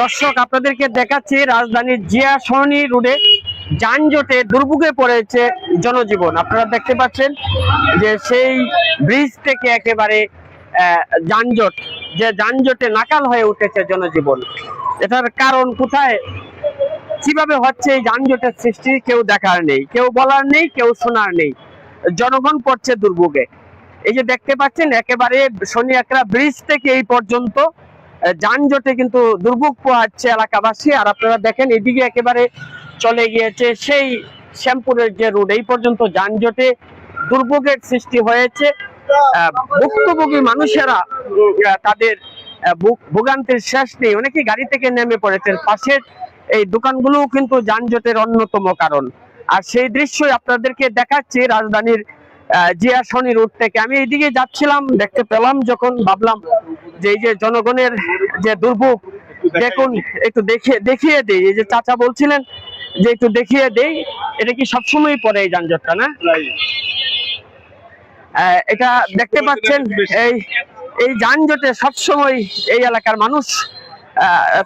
দর্শক, আপনাদেরকে দেখাচ্ছি রাজধানীর জিয়া সহনী রোডে যানজটে দুর্ভোগে পড়েছে জনজীবন। আপনারা দেখতে পাচ্ছেন যে সেই ব্রিজ থেকে একেবারে যানজট, যে যানজটে নাকাল হয়ে উঠেছে জনজীবন। এটার কারণ কোথায়? কীভাবে হচ্ছে এই যানজটের সৃষ্টি? কেউ দেখার নেই, কেউ বলার নেই, কেউ শোনার নেই। জনগণ পড়ছে দুর্ভোগে। এই যে দেখতে পাচ্ছেন, একেবারে শনি একরা ব্রিজ থেকে এই পর্যন্ত যানজটে কিন্তু দুর্ভোগ পোহাচ্ছে এলাকাবাসী। আর আপনারা দেখেন, এদিকে একেবারে চলে গিয়েছে সেই শ্যামপুরের যে রোড, এই পর্যন্ত যানজটে দুর্ভোগের সৃষ্টি হয়েছে। ভুক্তভোগী মানুষেরা তাদের ভোগান্তির শেষ নেই। অনেকে গাড়ি থেকে নেমে পড়েছেন। পাশের এই দোকানগুলোও কিন্তু যানজটের অন্যতম কারণ। আর সেই দৃশ্যই আপনাদেরকে দেখাচ্ছি। রাজধানীর জিয়া শনি রোড থেকে। আমি এইদিকে যাচ্ছিলাম, দেখতে পেলাম যখন ভাবলাম যে এই যে জনগণের যে দুর্ভোগ, দেখুন, একটু দেখিয়ে দেখিয়ে দেই। এই যে চাচা বলছিলেন যে একটু দেখিয়ে দেই, এটা কি সবসময় পরে এই যানজটটা, না? এটা দেখতে পাচ্ছেন, এই এই যানজটে সবসময় এই এলাকার মানুষ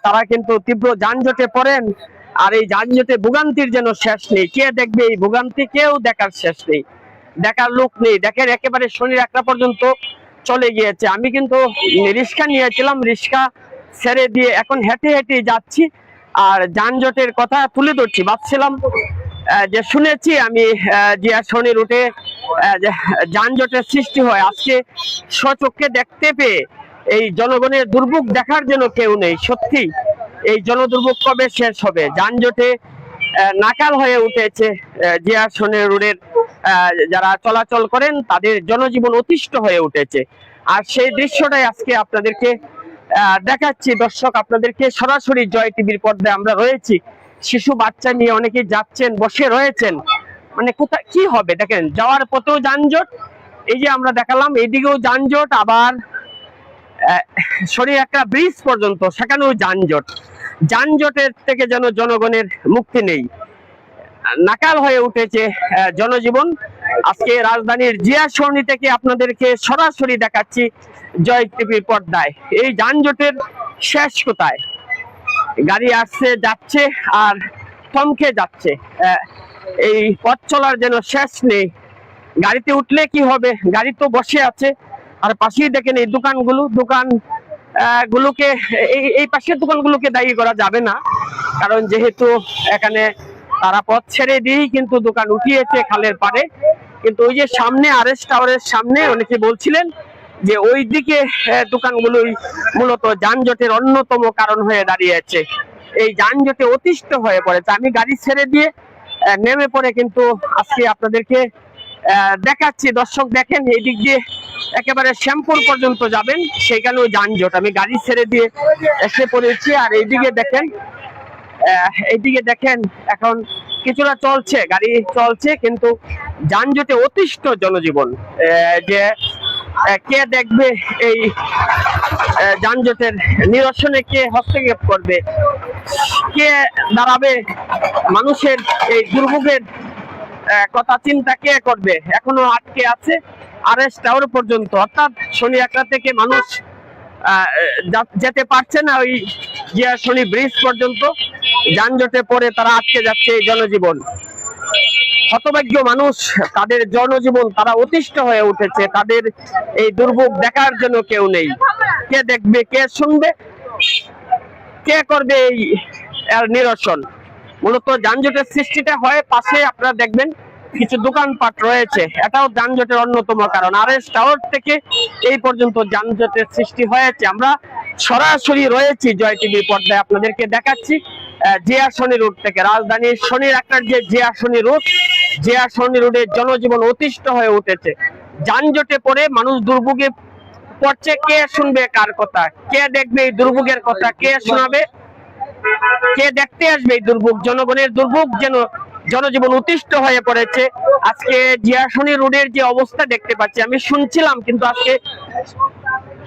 তারা কিন্তু তীব্র যানজটে পড়েন। আর এই যানজটে ভোগান্তির যেন শেষ নেই। কে দেখবে এই ভোগান্তি? কেউ দেখার শেষ নেই। দেখার লোক নেই। দেখেন একেবারে শনির একটা পর্যন্ত চলে গিয়েছে। আমি কিন্তু রিক্সা নিয়েছিলাম রিক্সা ছেড়ে দিয়ে এখন হেঁটে হেঁটে যাচ্ছি আর যানজটের কথা তুলে ধরছি। ভাবছিলাম যে শুনেছি আমি জিয়া শনি রুটে যানজটের সৃষ্টি হয়। আজকে স্বচক্ষে দেখতে পেয়ে এই জনগণের দুর্ভোগ দেখার জন্য কেউ নেই। সত্যি এই জনদুর্ভোগ কবে শেষ হবে? যানজটে নাকাল হয়ে উঠেছে জিয়া শনি আহ, যারা চলাচল করেন, তাদের জনজীবন অতিষ্ঠ হয়ে উঠেছে। আর সেই দৃশ্যটাই আজকে আপনাদেরকে দেখাচ্ছি। দর্শক, আপনাদেরকে সরাসরি জয় টিভির পর্দায় আমরা রয়েছি। শিশু, বাচ্চা নিয়ে অনেকে যাচ্ছেন, বসে রয়েছেন। মানে কোথায়, কি হবে? দেখেন, যাওয়ার পথেও যানজট। এই যে আমরা দেখালাম এইদিকেও যানজট, আবার শরীর একটা ব্রিজ পর্যন্ত, সেখানেও যানজট। যানজটের থেকে যেন জনগণের মুক্তি নেই। নাকাল হয়ে উঠেছে জনজীবন। আজকে রাজধানীর জিয়া সরণি থেকে আপনাদেরকে সরাসরি দেখাচ্ছি জয় টিভির পর্দায়। এই যানজটের শেষ কোথায়? গাড়ি আসছে, যাচ্ছে আর থমকে যাচ্ছে। এই পথ চলার যেন শেষ নেই। গাড়িতে উঠলে কি হবে? গাড়ি তো বসে আছে। আর পাশেই দেখেন এই দোকানগুলো। দোকান গুলোকে, এই এই পাশের দোকানগুলোকে দায়ী করা যাবে না। কারণ যেহেতু এখানে তারা পথ ছেড়ে দিয়েই কিন্তু দোকান উঠিয়েছে খালের পাড়ে। কিন্তু ওই যে সামনে আরএস টাওয়ারের সামনে অনেকে বলছিলেন যে ওই দিকে দোকানগুলোই মূলত যানজটের অন্যতম কারণ হয়ে দাঁড়িয়েছে এই যানজটে অতিষ্ঠ হয়ে পড়েছে। আমি গাড়ি ছেড়ে দিয়ে নেমে পড়ে কিন্তু আজকে আপনাদেরকে দেখাচ্ছি। দর্শক দেখেন এই দিক দিয়ে একেবারে শ্যামপুর পর্যন্ত যাবেন সেখানেও যানজট। আমি গাড়ি ছেড়ে দিয়ে এসে পড়েছি আর এইদিকে দেখেন এইদিকে দেখেন, এখন কিছুটা চলছে, গাড়ি চলছে, কিন্তু যানজটে অতিষ্ঠ জনজীবন। যে কে দেখবে এই যানজটের নিরসনে, কে হস্তক্ষেপ করবে? কে দাঁড়াবে? মানুষের এই দুর্ভোগের কথা চিন্তা কে করবে? এখনও আটকে আছে আরএস টাওয়ার পর্যন্ত। অর্থাৎ শনি একটা থেকে মানুষ যেতে পারছে না, ওই শনি ব্রিজ পর্যন্ত। যানজটে পড়ে তারা আটকে যাচ্ছে এই জনজীবন। হতভাগ্য মানুষ, তাদের জনজীবন তারা অতিষ্ঠ হয়ে উঠেছে, তাদের এই দুর্ভোগ দেখার জন্য কেউ নেই। কে দেখবে, কে শুনবে? কে করবে এই নিরসন? মূলত যানজটের সৃষ্টিটা হয় পাশে আপনারা দেখবেন কিছু দোকানপাট রয়েছে। এটাও যানজটের অন্যতম কারণ। আর এস টাওয়ার থেকে এই পর্যন্ত যানজটের সৃষ্টি হয়েছে। আমরা সরাসরি রয়েছি জয় টিভি পর্দায়। আপনাদেরকে দেখাচ্ছি জিয়া শনি রোড থেকে রাজধানীর শনির একটার যে জিয়া শনি রোড জিয়া শনি রোডের জনজীবন অতিষ্ঠ হয়ে উঠেছে। যানজটে পড়ে মানুষ দুর্ভোগে পড়ছে, কে শুনবে কার কথা? কে দেখবে এই দুর্ভোগের কথা? কে শোনাবে? কে দেখতে আসবে এই দুর্ভোগ? জনগণের দুর্ভোগ যেন জনজীবন অতিষ্ঠ হয়ে পড়েছে। আজকে জিয়াশনি রোডের যে অবস্থা দেখতে পাচ্ছি, আমি শুনছিলাম, কিন্তু আজকে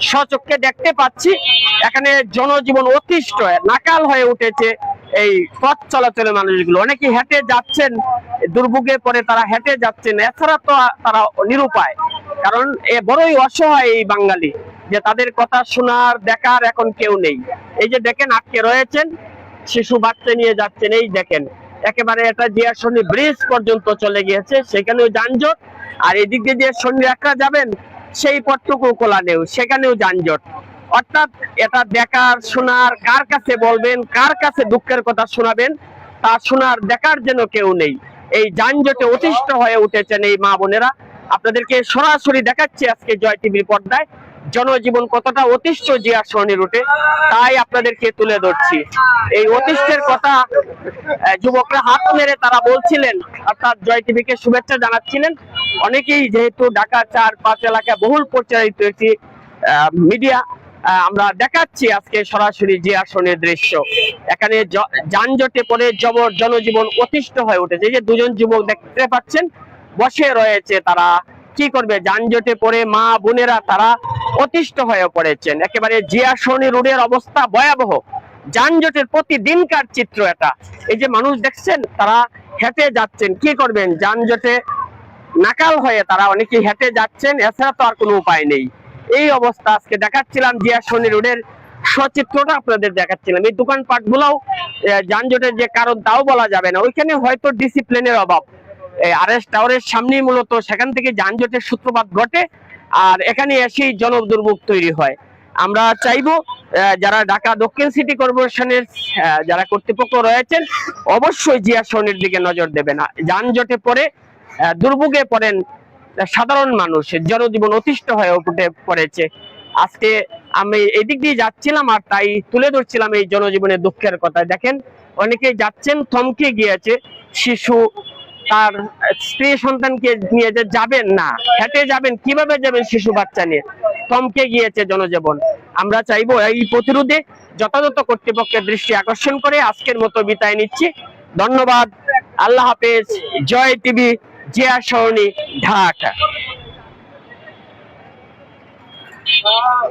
সচক্ষে দেখতে পাচ্ছি, এখানে জনজীবন অতিষ্ঠ, নাকাল হয়ে উঠেছে এই পথ চলাচলের মানুষগুলো। অনেকে হেঁটে যাচ্ছেন, দুর্ভোগে পরে তারা হেঁটে যাচ্ছেন, এছাড়া তো তারা নিরুপায়। কারণ এ বড়ই অসহায় এই বাঙালি, যে তাদের কথা শোনার, দেখার এখন কেউ নেই। এই যে দেখেন, আটকে রয়েছেন, শিশু বাচ্চা নিয়ে যাচ্ছেন, এই দেখেন, একেবারে এটা জিয়াশনি ব্রিজ পর্যন্ত চলে গিয়েছে, সেখানেও যানজট, আর এদিক দিয়ে যে শনি একটা যাবেন সেই পথটুকু খোলা নেই সেখানেও যানজট। অর্থাৎ এটা দেখার, শোনার, কার কাছে বলবেন, কার কাছে দুঃখের কথা শোনাবেন, তা শোনার, দেখার যেন কেউ নেই। এই যানজটে অতিষ্ঠ হয়ে উঠেছেন এই মা বোনেরা। আপনাদেরকে সরাসরি দেখাচ্ছি আজকে জয় টিভির পর্দায়। জনজীবন কতটা অতিষ্ঠ জিয়া সরণি রুটে, তাই আপনাদেরকে তুলে ধরছি। এই অতিষ্ঠের কথা যুবকরা হাত মেরে তারা বলছিলেন। অর্থাৎ জয় টিভিকে শুভেচ্ছা জানাচ্ছিলেন। অনেকেই যেহেতু ঢাকা চার পাঁচ এলাকায় বহুল প্রচারিত একটি মিডিয়া আমরা দেখাচ্ছি আজকে সরাসরি যে আসনের দৃশ্য। এখানে যানজটে পড়ে জবর জনজীবন অতিষ্ঠ হয়ে উঠেছে। যে দুজন যুবক দেখতে পাচ্ছেন, বসে রয়েছে তারা। কি করবে? যানজটে পড়ে মা বোনেরা তারা অতিষ্ঠ হয়ে পড়েছেন। একেবারে জিয়াশনি রোডের অবস্থা ভয়াবহ, যানজটের প্রতিদিনকার চিত্র এটা। এই যে মানুষ দেখছেন, তারা হেঁটে যাচ্ছেন। কি করবেন? যানজটে নাকাল হয়ে তারা অনেকে হেঁটে যাচ্ছেন এছাড়া তো আর কোনো উপায় নেই। এই অবস্থা আজকে দেখাচ্ছিলাম জিয়া শনি রোডের সচিত্রটা আপনাদের দেখাচ্ছিলাম। এই দোকানপাট গুলাও যানজটের যে কারণ তাও বলা যাবে না। ওইখানে হয়তো ডিসিপ্লিনের অভাব। আরএস টাওয়ারের সামনেই মূলত সেখান থেকে যানজটের সূত্রপাত ঘটে আর এখানে এসেই জনদুর্ভোগ তৈরি হয়। আমরা চাইব যারা ঢাকা দক্ষিণ সিটি কর্পোরেশনের যারা কর্তৃপক্ষ রয়েছেন অবশ্যই জিয়া শনির দিকে নজর দেবেন। যানজটে আহ, দুর্ভোগে পড়েন সাধারণ মানুষ, জনজীবন অতিষ্ঠ হয়ে উঠে পড়েছে। আজকে আমি এদিক দিয়ে যাচ্ছিলাম আর তাই তুলে ধরছিলাম এই জনজীবনের দুঃখের কথা। দেখেন, অনেকেই যাচ্ছেন, থমকে গিয়েছে। শিশু তার স্ত্রী সন্তানকে নিয়ে যাবেন না, হেঁটে যাবেন, কীভাবে যাবেন শিশু বাচ্চা নিয়ে? থমকে গিয়েছে জনজীবন। আমরা চাইব এই প্রতিরোধে যথাযথ কর্তৃপক্ষের দৃষ্টি আকর্ষণ করে আজকের মতো বিদায় নিচ্ছি। ধন্যবাদ। আল্লাহ হাফেজ। জয় টিভি। জিয়া সরণি ঢাকা। Ah,